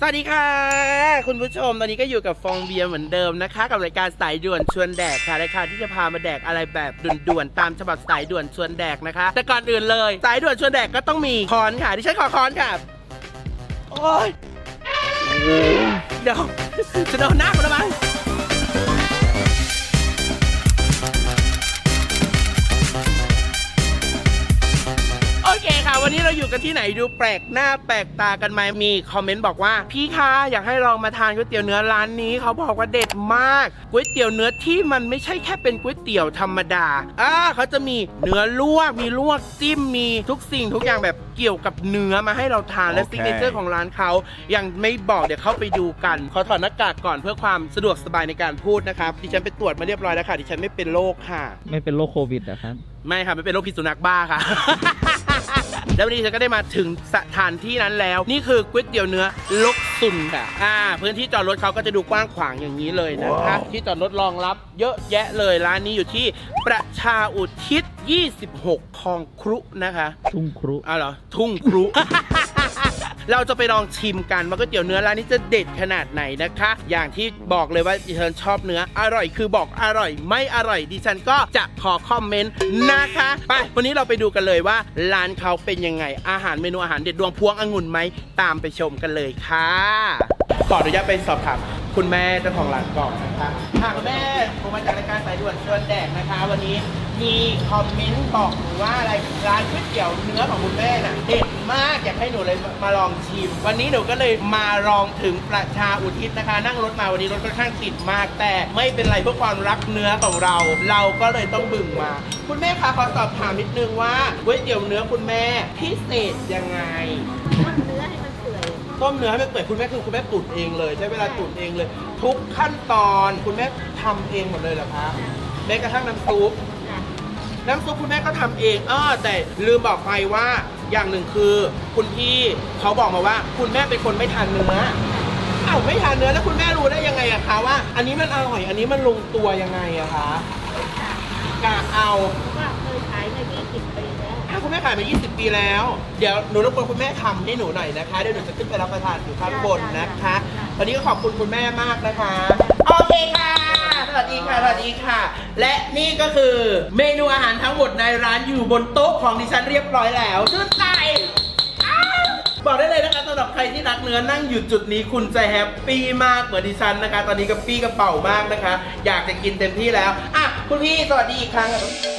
สวัสดีค่ะ คุณผู้ชมตอนนี้ก็อยู่กับฟองเบียร์เหมือนเดิมนะคะ กับรายการสายด่วนชวนแดกค่ะรายการที่จะพามาแดกอะไรแบบด่วนๆตามฉบับสายด่วนชวนแดกนะคะ แต่ก่อนอื่นเลย สายด่วนชวนแดกก็ต้องมีคอนค่ะดิฉันขอคอนค่ะโอ้ยเดี๋ยวจะโดนหน้ากูแล้วมั้ง วันนี้เราอยู่กันที่ไหนดูแปลกหน้าแปลกตากันไหมมีคอมเมนต์บอกว่า พี่คะอยากให้ลองมาทานก๋วยเตี๋ยวเนื้อร้านนี้เขาบอกว่าเด็ดมากก๋วยเตี๋ยวเนื้อที่มันไม่ใช่แค่เป็นก๋วยเตี๋ยวธรรมดาอ่าเขาจะมีเนื้อลวกมีลวกจิ้มมีทุกสิ่งทุกอย่างแบบเกี่ยวกับเนื้อมาให้เราทานและโอเคซิกเนเจอร์ของร้านเขายังไม่บอกเดี๋ยวเข้าไปดูกันขอถอดหน้ากากก่อนเพื่อความสะดวกสบายในการพูดนะครับดิฉันไปตรวจมาเรียบร้อยแล้วค่ะดิฉันไม่เป็นโรคค่ะ ไม่เป็นโรคโควิดนะครับไม่ค่ะไม่เป็นโรคพิษสุนัขบ้าค่ะ แล้ววันนี้ฉันก็ได้มาถึงสถานที่นั้นแล้ว นี่คือก๋วยเตี๋ยวเนื้อลกซุนค่ะอ่า พื้นที่จอดรถเขาก็จะดูกว้างขวางอย่างนี้เลยนะคะ ที่จอดรถรองรับ เยอะแยะเลยร้านนี้อยู่ที่ประชาอุทิศ 26 คลองครุนะคะ ทุ่งครุอ้าวเหรอทุ่งครุ เราจะไปลองชิมกันว่าก๋วยเตี๋ยวเนื้อร้านนี้จะเด็ดขนาดไหนนะคะ อย่างที่บอกเลยว่าดิฉันชอบเนื้ออร่อยคือบอกอร่อย ไม่อร่อยดิฉันก็จะขอคอมเมนต์นะคะไปวันนี้เราไปดูกันเลยว่าร้านเขาเป็นยังไงอาหารเมนูอาหารเด็ดดวงพวงองุ่นไหมตามไปชมกันเลยค่ะขออนุญาตไปสอบถามคุณแม่เจ้าของร้านก่อนนะคะค่ะคุณแม่ผมมาจากรายการสายด่วนชวนแดกนะคะ วันนี้มีคอมเมนต์บอกหนูว่าอะไรร้านก๋วยเตี๋ยวเนื้อของคุณแม่น่ะเด็ด มากอยากให้หนูเลยมาลองชิม วันนี้หนูก็เลยมาลองถึงประชาอุทิศนะคะ นั่งรถมาวันนี้รถค่อนข้างติดมาก แต่ไม่เป็นไรเพื่อความรักเนื้อของเรา เราก็เลยต้องบึ่งมา คุณแม่คะขอสอบถามนิดนึงว่าก๋วยเตี๋ยวเนื้อคุณแม่พิเศษยังไงทำเนื้อให้มันเปื่อยต้มเนื้อให้มันเปื่อยคุณแม่คือคุณแม่ตุ๋นเองเลย ใช้เวลาตุ๋นเองเลย ทุกขั้นตอนคุณแม่ทำเองหมดเลยเหรอคะแม้กระทั่งน้ำซุปจ้ะน้ำซุปคุณแม่ก็ทำเองอ้อแต่ลืมบอกไปว่า อย่างหนึ่งคือคุณพี่เขาบอกมาว่า คุณแม่เป็นคนไม่ทานเนื้ออ้าวไม่ทานเนื้อแล้วคุณแม่รู้ได้ยังไงอะคะว่า อันนี้มันอร่อยอันนี้มันลงตัวยังไงอะคะกะเอาเพราะว่าเคยขายมา20ปีแล้วถ้าคุณแม่ขายมา 20 ปีแล้ว เดี๋ยวหนูรบกวนคุณแม่ทำให้หนูหน่อยนะคะเดี๋ยวหนูจะขึ้นไปรับประทานอยู่ข้างบนนะคะ วันนี้ก็ขอบคุณคุณแม่มากนะคะ โอเคค่ะ สวัสดีค่ะ สวัสดีค่ะ และนี่ก็คือเมนูอาหารทั้งหมดในร้านอยู่บนโต๊ะของดิฉันเรียบร้อยแล้วชื่นใจอ้าวบอกได้เลยนะคะสำหรับใครที่รักเนื้อนั่งอยู่จุดนี้คุณจะแฮปปี้มากเหมือนดิฉันนะคะ ตอนนี้กระปี้กระเป๋ามากนะคะ อยากจะกินเต็มที่แล้ว อะ คุณพี่สวัสดีอีกครั้งค่ะ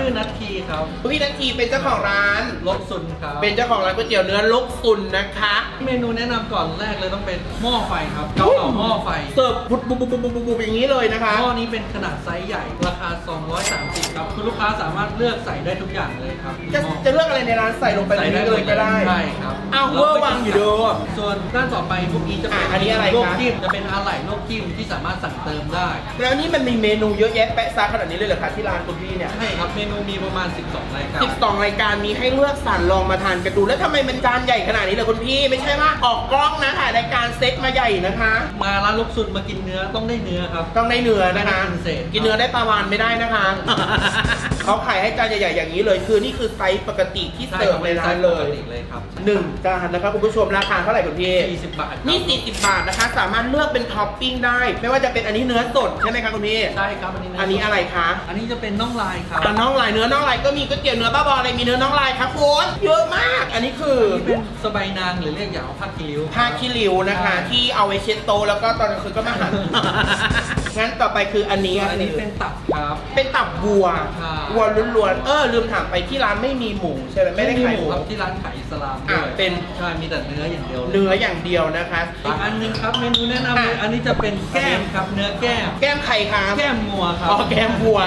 ชื่อนัททีครับคุณพี่นันทีเป็นเจ้าของร้าน ลบซุนครับ เป็นเจ้าของร้านก๋วยเตี๋ยวเนื้อลกซุนนะคะ เมนูแนะนำก่อนแรกเลยต้องเป็นหม้อไฟครับเกาเหลาหม้อไฟเสิร์ฟบุบบุบบุบบุบบุบบุบอย่างนี้เลยนะคะ หม้อนี้เป็นขนาดไซส์ใหญ่ราคา 230 ครับ คุณลูกค้าสามารถเลือกใส่ได้ทุกอย่างเลยครับจะหม้อจะเลือกอะไรในร้านใส่ลงไปในใส่ได้นี้หมเลดยก็ได้ ใช่ครับ อ้าวเวอร์วังอยู่เด้อส่วนด้านต่อไปพวกนี้จะเป็นอะอันนี้อะไรคะ โลกจิ้มจะเป็นอะไหล่โลกจิ้มที่สามารถสั่งเติมได้ แล้วนี่มันมีเมนูเยอะแยะแปะซาขนาดนี้เลยเหรอคะที่ร้านคุณพี่เนี่ย ใช่ครับเมนูมีประมาณ 12 รายการ 12 รายการมีให้เลือกสรรลองมาทานกันดู แล้วทำไมมันจานใหญ่ขนาดนี้เลยคุณพี่ ไม่ใช่ว่าออกกล้องนะถ่ายรายการเซ็ตมาใหญ่นะคะ มาร้านลบซุนมากินเนื้อต้องได้เนื้อครับ ต้องได้เนื้อนะคะ ไม่ได้กินเศษ กินเนื้อได้ปลาวานไม่ได้นะคะ เขาขายให้จานใหญ่ๆอย่างนี้เลย คือนี่คือไซส์ปกติที่ใช่เสิร์ฟในร้านเลยปกติเลยครับ หนึ่งจานนะครับคุณผู้ชมราคาเท่าไหร่คุณพี่40 บาทครับนี่ 40 บาทนะคะ สามารถเลือกเป็นท็อปปิ้งได้ ไม่ว่าจะเป็นอันนี้เนื้อสดใช่ไหมคะคุณพี่ ใช่ครับอันนี้อันนี้อะไรคะอันนี้จะเป็นน่องลายครับอะน้องลายเนื้อน้องลายก็มีก๋วยเตี๋ยวเนื้อบ้าบออะไรมีเนื้อน้องลายครับคุณเยอะมาก อันนี้คืออันนี้เป็นสบายนางหรือเรียกอย่างว่าผ้าคีริ้วผ้าคีริวนะคะ ที่เอาไว้เช็ดโตะแล้วก็ตอนกลางคืนก็มาหั่นงั้นต่อไป คืออันนี้อันนี้เป็นตับครับ เป็นตับวัวใช่วัวล้วนๆเออลืมถามไปที่ร้านไม่มีหมูใช่ไหมไม่ได้ขายหมู ครับที่ร้านขายอิสลามอะด้วยเป็น ใช่มีแต่เนื้ออย่างเดียวเลยเนื้ออย่างเดียวนะคะ อีกอันหนึงครับเมนูแนะนำเลยอะ อันนี้จะเป็นแก้มครับเนื้อแก้มแก้มไข่ครับแก้มงัวครับ อ๋อแก้มวัว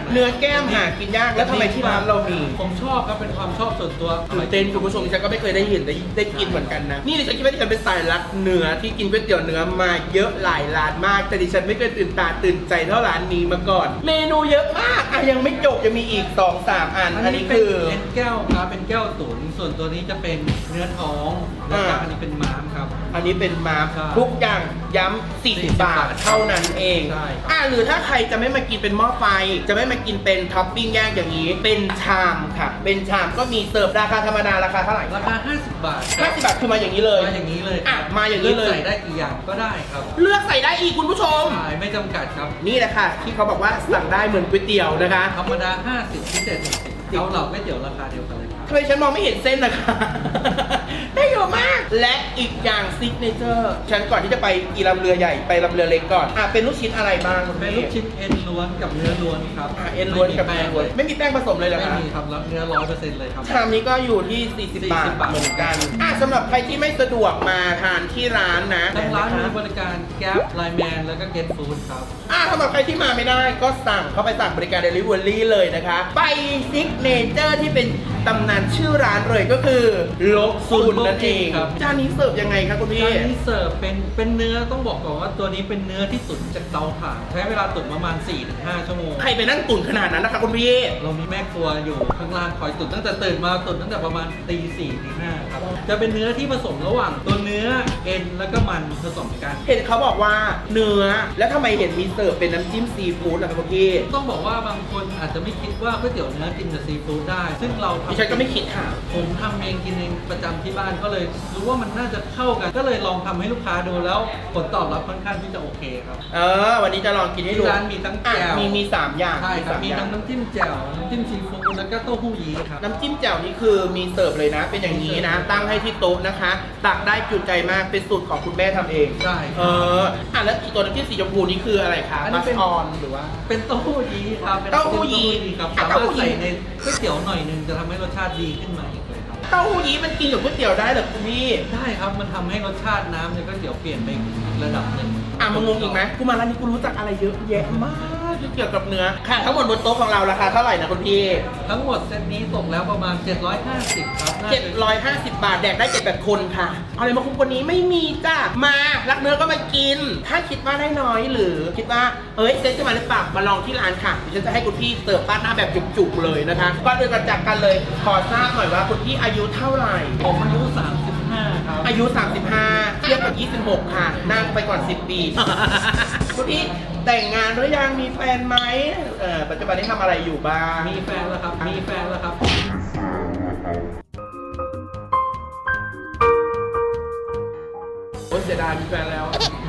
อะเนื้อแก้มหากินยากแล้วทำไมที่ร้านเรามีผมชอบครับเป็นความชอบส่วนตัวตื่นเต้นคุณผู้ชมฉันก็ไม่เคยได้เห็นได้ได้กินเหมือนกันนะนี่ดิฉันคิดว่าดิฉันเป็นสายรักเนื้อที่กินก๋วยเตี๋ยวเนื้อมาเยอะหลายร้านมากแต่ดิฉันไม่เคยตื่นตาตื่นใจเท่าร้านนี้มาก่อน เมนูเยอะมากอะยังไม่จบยังมีอีก2อสามอันอันนี้เป็คือเป็นแก้วครับเป็นแก้วตุ๋นส่วนตัวนี้จะเป็นเนื้อท้องแล้วก็อ่าอันนี้เป็นม้ามครับ อันนี้เป็นมาใช่ทุกอย่างย้ำ40บาทเท่านั้นเองใช่ครับ อ่าหรือถ้าใครจะไม่มากินเป็นหม้อไฟ จะไม่มากินเป็นท็อปปิ้งแยกอย่างนี้ เป็นชามค่ะ เป็นชามก็มีเสิร์ฟราคาธรรมดาราคาเท่าไหร่ราคา 50 บาทครั50บาทคือมาอย่างนี้เลย มาอย่างนี้เลยอะมาอย่างนี้เลย ใส่ได้กี่อย่างก็ได้ครับเลือกใส่ได้อีกคุณผู้ชม ขายไม่จำกัดครับ นี่แหละค่ะที่เขาบอกว่าสั่งได้เหมือนก๋วยเตี๋ยวนะคะ ธรรมดา 50 พิเศษ60เกาเหลาก๋วยเตี๋ยวราคาเดียวกันเลยครับ ทำไมฉันมองไม่เห็นเส้นนะคะ ได้เยอะมาก และอีกอย่างซิกเนเจอร์ ฉันก่อนที่จะไปอีลำเรือใหญ่ไปลำเรือเล็กก่อน อะเป็นลูกชิ้นอะไรบ้างคุณเป็นพี่ลูกชิ้นเอ็นล้วนกับเนื้อล้วนครับอะเอ็นล้วนกับไม่แป้มีงแป้งล้วนเลยไม่มีแป้งผสมเลยเหรอไม่คะ มีครับแล้วเนื้อร้อยเปอร์เซ็นต์เลยครับ ชามนี้ก็อยู่ที่ 40 บาท40บาท เหมือนกัน อะสำหรับใครที่ไม่สะดวกมาทานที่ร้านนะทางร้านมีะคะบริการแก๊ปไลแมนแล้วก็เก็ตฟู้ดครับ อะสำหรับใครที่มาไม่ได้ก็สั่งเข้าไปสั่งบริการ Delivery เลยนะคะ ไปซิกเนเจอร์ที่เป็น ตำนานชื่อร้านเลยก็คือลกซุนนั่นเองครับ จานนี้เสิร์ฟยังไงครับคุณพี่ จานนี้เสิร์ฟเป็นเป็นเนื้อต้องบอกก่อนว่าตัวนี้เป็นเนื้อที่ตุ๋นจากเตาถ่านใช้เวลาตุ๋นประมาณ 4-5 ชั่วโมง ใครไปนั่งตุ่นขนาดนั้นนะคะคุณพี่ เรามีแม่ครัวอยู่ข้างล่างคอยตุ๋นตั้งแต่ตื่นมาตุ๋นตั้งแต่ประมาณตีสี่ตีห้าครับ จะเป็นเนื้อที่ผสมระหว่างตัวเนื้อเอ็นแล้วก็มันผสมกันเห็นเขาบอกว่าเนื้อแล้วทำไมเห็นมีเสิร์ฟเป็นน้ำจิ้มซีฟู้ดล่ะครับคุณพี่ ต้องบอกว่าบางคนอาจจะไม่คิดว่าก๋วยเตี๋ยวเนื้อกินกับซีฟู้ดได้ ซึ่งเราทำดิฉันก็ไม่คิดค่ะ ผมทำเองกินเองประจำที่บ้านก็เลยรู้ว่ามันน่าจะเข้ากัน ก็เลยลองทำให้ลูกค้าดูแล้วผลตอบรับค่อนข้างที่จะโอเคครับ เออ วันนี้จะลองกินให้ดูที่ร้านมีทั้งแจ่วอะมีมีสามอย่างใช่ครับสามมีอย่าทั้งงน้ำจิ้มแจ่วน้ำจิ้มซีฟู้ดแล้วก็เต้าหู้ยี้ครับ น้ำจิ้มแจ่วนี่คือมีเสิร์ฟเลยนะ เป็นอย่างนี้นะ ตั้งให้ที่โต๊ะนะคะ ตักได้จุใจมาก เป็นสูตรของคุณแม่ทำเอง ใช่ เอออะแล้วอีกตัวน้ำจิ้มสีชมพูนี่คืออะไรคะอันนี้เป็นมัสออนหรือว่า เป็นเต้าหู้ยี้ครับป็นเต้าหู้ยี้ครับอะสาเต้ามารหู้ถยี้ใส่ในก๋วยเตี๋ยวหน่อยหนึงจะทำให้รสชาติดีขึ้นมาอีกเลยครับ เต้าหู้ยี้มันกินกับก๋วยเตี๋ยวได้เหรอคุณพี่ ได้ครับมันทำให้รสชาติน้ำในก๋วยเตี๋ยวเปลี่ยนไปอีกระดับหนึ่ง อะมึงงงอีกไหมกูมาร้านนี้กูรู้จักอะไรเยอะแยะมาก ที่เกี่ยวกับเนื้อค่ะทั้งหมดบนโต๊ะของเราราคาเท่าไหร่นะคุณพี่ทั้งหมดเซตนี้ตกแล้วประมาณ 750 ครับน่าจะ750 บาทแดกได้เจ็ดแปดคนค่ะ เอาอะไรมาคุ้มกว่านี้ไม่มีจ้ามารักเนื้อก็มากิน ถ้าคิดว่าได้น้อยหรือคิดว่าเอ้ยเซ็ตจะมาหรือเปล่ามาลองที่ร้านค่ะเดี๋ยวฉันจะให้คุณพี่เสิร์ฟป้าหน้าแบบจุกๆเลยนะคะก่อนอื่นก่อนจากกันเลยขอทราบหน่อยว่าคุณพี่อายุเท่าไหร่ ผมอายุ 35 ครับ อายุ 35เทียบกับ26 ค่ะ นั่งไปก่อน 10 ปี คุณพี่ แต่งงานหรือยังมีแฟนไหมเออปัจจุบันนี้ทำอะไรอยู่บ้างมีแฟนแล้วครับ มีแฟนแล้วครับ โอ้ยเสียดายมีแฟนแล้ว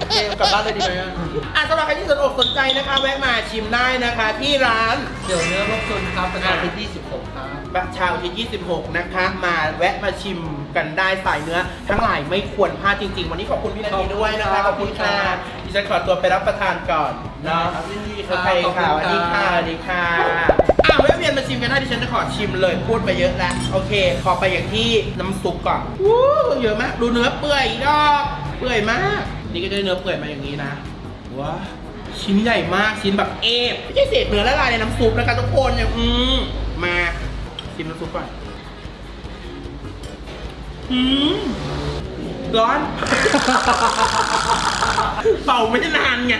เกมกลับบ้านเลยดีไหมอะอะสำหรับใครที่สนอกสนใจนะคะ แวะมาชิมได้นะคะ ที่ร้าน เดี๋ยวเนื้อรบกวนครับประจำที่26ครับบะชาวที่26 นะคะ มาแวะมาชิมกันได้สายเนื้อ ทั้งหลายไม่ควรพลาดจริง ๆ วันนี้ขอบคุณพี่นาทีด้วยนะคะ ขอบคุณค่ะดิ ฉันขอตัวไปรับประทานก่อนเนาะครับยินดีคโอรับเคขอบคุณค่ะสวัสดีค่ะรับสวัสดีค่ะอะแวะเวียนมาชิมกันได้ดิฉันจะขอชิมเลยพูดไปเยอะแล้วโอเค ขอไปอย่างที่น้ำซุปก่อนวู้เยอะมาก ดูเนื้อเปื่อยอีกดอกเปื่อยมาก นี่ก็ได้เนื้อเปื่อยมาอย่างนี้นะว้าชิ้นใหญ่มากชิ้นแบบเอฟไม่ใช่เศษเนื้อละลายในน้ำซุปนะคะทุกคนอย่างอืมมาชิมน้ำซุปก่อนอืม ร้อน เป่าไม่นานไง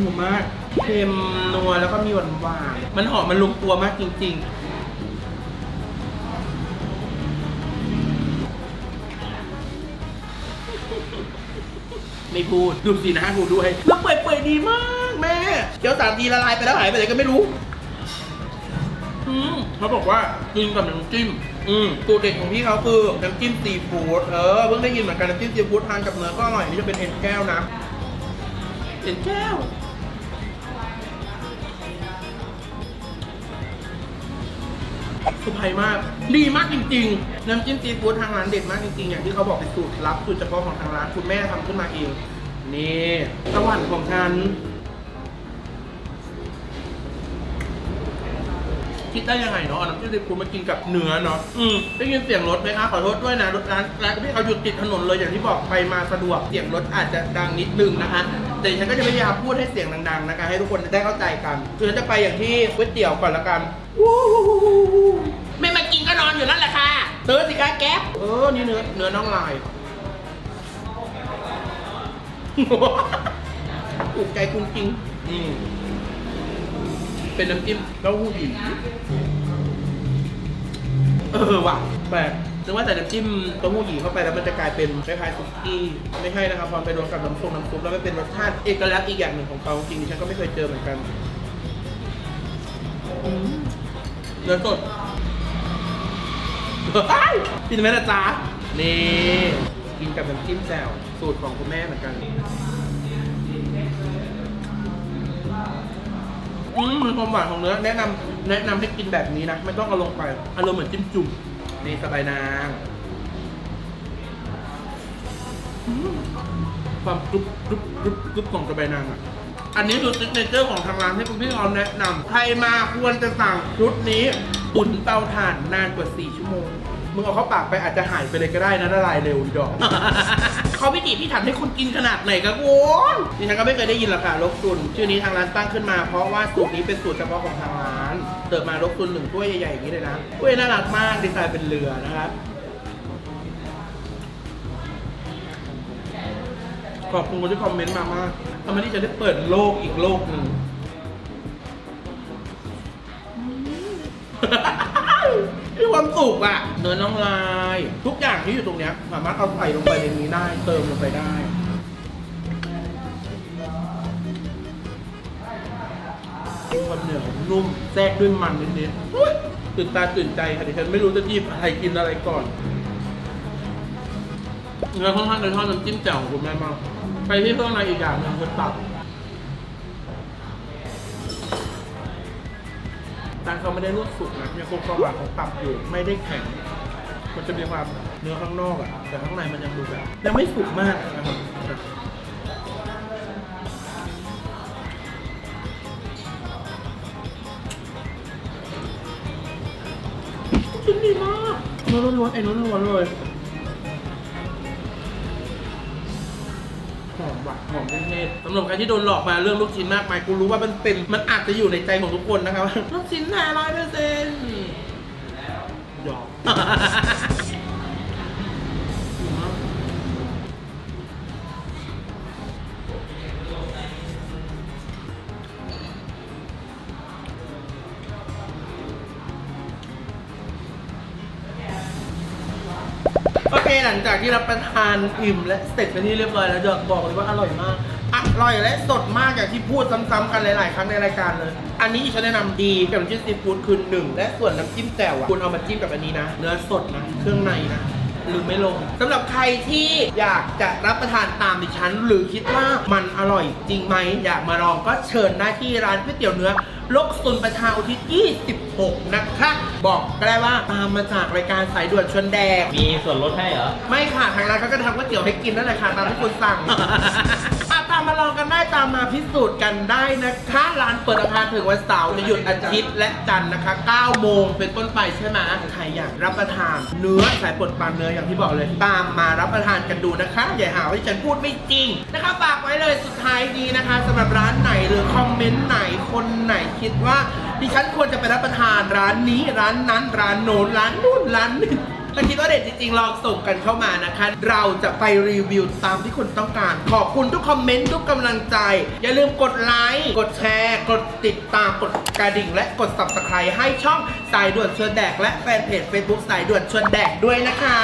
หมูมากเค็มนัวแล้วก็มีหวานหวานๆมันหอมมันลงตัวมากจริง ๆไม่พูด ดูสินะกูด้วยแล้วเปื่อยๆดีมากแม่เดี๋ยวสามทีละลายไปแล้วหายไปไหนก็ไม่รู้อืมเขาบอกว่ากินกับน้ำจิ้ม อืมตัวเด็ดของพี่เขาคือน้ำจิ้มซีฟู้ดเออเพิ่งได้ยินเหมือนกันน้ำจิ้มซีฟู้ดทานกับเนื้อก็อร่อยนี่จะเป็นเอ็นแก้วนะเอ็นแก้วสุภัยมาก ดีมากจริง ๆ น้ำจิ้มซีฟู้ดทางร้านเด็ดมากจริงๆ อย่างที่เขาบอกเป็นสูตรลับสูตรเฉพาะของทางร้านคุณแม่ทำขึ้นมาเอง นี่สวรรค์ของฉัน คิดได้ยังไงเนาะเอาน้ำจิ้มซีฟู้ดมากินกับเนื้อเนาะอืมได้ยินเสียงรถไหมคะขอโทษด้วยนะรถร้านร้านที่เขาอยู่ติดถนนเลยอย่างที่บอกไปมาสะดวกเสียงรถอาจจะดังนิดนึงนะคะแต่ฉันก็จะพยายามพูดให้เสียงดังๆนะคะให้ทุกคนได้เข้าใจกันคือฉันจะไปอย่างที่ก๋วยเตี๋ยวก่อนละกันวู้ไม่มากินก็นอนอยู่นั่นแหละค่ะเติร์สิคะแก๊ปเออนี่เนื้อเนื้อน้องลายถูกใจคุณจริง อืม เป็นน้ำจิ้มเต้าหู้หยีเออว่ะแปลกนึกว่าแต่น้ำจิ้มเต้าหู้หยีเข้าไปแล้วมันจะกลายเป็นคล้ายๆซุกี้ไม่ให้นะครับพอไปรวมกับน้ำซุปน้ำซุปแล้วมันเป็นรสชาติเอกลักษณ์อีกอย่างหนึ่งของเขาจริงๆฉันก็ไม่เคยเจอเหมือนกันอืมเนื้อสดเฮ้ยกินไหมนะจ๊ะนี่กินกับน้ำจิ้มแจ่วสูตรของคุณแม่เหมือนกัน อืมความหวานของเนื้อ แนะนำแนะนำให้กินแบบนี้นะ ไม่ต้องเอาลงไปอารมณ์เหมือนจิ้มจุ่มนี่สบายนางอืมความกรุบกรุบกรุบกรุบของสบายนางอะ อันนี้คือซิกเนเจอร์ของทางร้านที่คุณพี่ออมแนะนำใครมาควรจะสั่งชุดนี้ตุ๋นเตาถ่านนานกว่า 4 ชั่วโมง มึงเอาเข้าปากไปอาจจะหายไปเลยก็ได้นะละลายเร็วอีดอก เขาพิถีพิถันให้คุณกินขนาดไหนกันโว้ยดิฉันก็ไม่เคยได้ยินหรอกค่ะลกตุนชื่อนี้ทางร้านตั้งขึ้นมาเพราะว่าสูตรนี้เป็นสูตรเฉพาะของทางร้านเติมมาลกตุนหนึ่งถ้วยใหญ่ๆอย่างนี้เลยนะถ้วยน่ารักมากดีไซน์เป็นเรือนะครับขอบคุณคนที่คอมเมนต์มามากทำให้ที่จะได้เปิดโลกอีกโลกหนึ่งมีความ สุขอะเนื้อน้องลาย ทุกอย่างที่อยู่ตรงเนี้ยสามารถเอาใส่ลงไปในนี้ได้ เติมลงไปได้ มีความเหนียวนุ่มแทรกด้วยมันนิดๆอุ๊ยตื่นตาตื่นใจค่ะดิฉันไม่รู้จะจีบอะไรกินอะไรก่อน เนื้อค่อนข้างจะชอบน้ำจิ้มแจ่วของคุณแม่มากไปที่เครื่องในอีกอย่างหนึ่งคือตับ จานเขาไม่ได้ลวกสุกนะยังคงความหวานของตับอยู่ไม่ได้แข็ง มันจะมีความเนื้อข้างนอกอะแต่ข้างในมันยังดูแบบยังไม่สุกมากนะครับชิ้นดีมากเนื้อล้วนๆไอ้เนื้อล้วนๆเลย อมว่ะหอมเครื่องเทศสำหรับใครที่โดนหลอกมาเรื่องลูกชิ้นมากมายกูรู้ว่ามันเป็นมันอาจจะอยู่ในใจของทุกคนนะครับ ลูกชิ้นแท้ร้อยเปอร์เซ็นต์หยอก โอเคหลังจากที่รับประทานอิ่มและเสร็จเป็นที่เรียบร้อยแล้วจะบอกเลยว่าอร่อยมากอร่อยและสดมากอย่างที่พูดซ้ำๆกันหลาย ๆ ครั้งในรายการเลย อันนี้ฉันแนะนำดีกับน้ำจิ้มซีฟู้ดคือหนึ่งและส่วนน้ำจิ้มแจ่วอะคุณเอามาจิ้มกับอันนี้นะเนื้อสดนะเครื่องในนะลืมไม่ลงสำหรับใครที่อยากจะรับประทานตามดิฉัน หรือคิดว่ามันอร่อยจริงไหมอยากมาลองก็เชิญได้ที่ร้านก๋วยเตี๋ยวเนื้อ ลกซุนประชาอุทิศ26 นะคะ บอกก็ได้ว่าตามมาจากรายการสายด่วนชวนแดก มีส่วนลดให้เหรอ ไม่ค่ะ ทางร้านเขาก็จะทำก๋วยเตี๋ยวให้กินนั่นแหละค่ะ ตามที่คุณสั่งอะตา มมาลองกันได้ตามมาพิสูจน์กันได้นะคะร้านเปิดอังคารถึงวันเสาร์จะหยุดอาทิตย์และจันทร์นะคะ 9 โมงเป็นต้นไปใช่ไหมใครอยากรับประทาน เนื้อสายปลดปลาเนื้ออย่างที่บอกเลย ตามมารับประทานกันดูนะคะ อย่าหาว่าฉันพูดไม่จริงนะคะฝากไว้เลยสุดท้ายนี้นะคะสำหรับร้านไหนหรือคอมเมนต์ไหนคนไหนคิดว่าดิฉันควรจะไปรับประทานร้านนี้ร้านนั้นร้านโน้นร้านนู่นร้านนี่ ถ้าคิดว่าเด็ดจริงๆ ลองส่งกันเข้ามานะคะ เราจะไปรีวิวตามที่คุณต้องการ ขอบคุณทุกคอมเมนต์ทุกกำลังใจ อย่าลืมกดไลค์ กดแชร์ กดติดตาม กดกระดิ่ง และกด subscribe ให้ช่องสายด่วนชวนแดก และแฟนเพจ Facebook สายด่วนชวนแดกด้วยนะคะ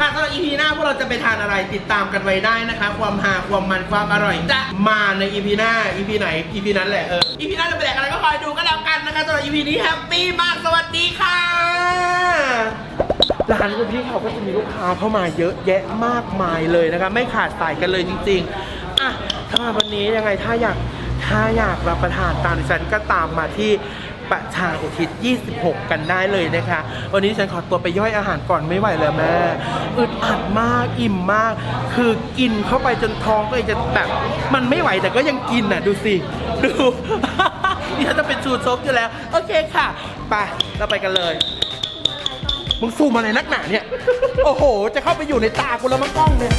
ค่ะสำหรับ EP หน้าพวกเราจะไปทานอะไรติดตามกันไว้ได้นะคะ ความหาความมันความอร่อยจะมาใน EP หน้า EP ไหน EP นั้นแหละเออ EP หน้าจะไปแดกอะไรก็คอยดูกันแล้วกันนะคะสำหรับ EP นี้แฮปปี้มากสวัสดีค่ะร้านคุณพี่เขาก็จะมีลูกค้าเข้ามาเยอะแยะมากมายเลยนะคะ ไม่ขาดสายกันเลยจริงๆอะถ้าวันนี้ยังไงถ้าอยากถ้าอยากรับประทานตามดิฉันก็ตามมาที่ ประชาอุทิศ 26 กันได้เลยนะคะ วันนี้ฉันขอตัวไปย่อยอาหารก่อนไม่ไหวแล้วแม่อึดอัดมากอิ่มมาก คือกินเข้าไปจนท้องก็จะแบบมันไม่ไหวแต่ก็ยังกินน่ะดูสิ ดูนี่จะเป็นชูซบอยู่แล้ว โอเคค่ะ ไปเราไปกันเลย มึงซูมอะไรนักหนาเนี่ย โอ้โห จะเข้าไปอยู่ในตากูแล้วมั้งกล้องเนี่ย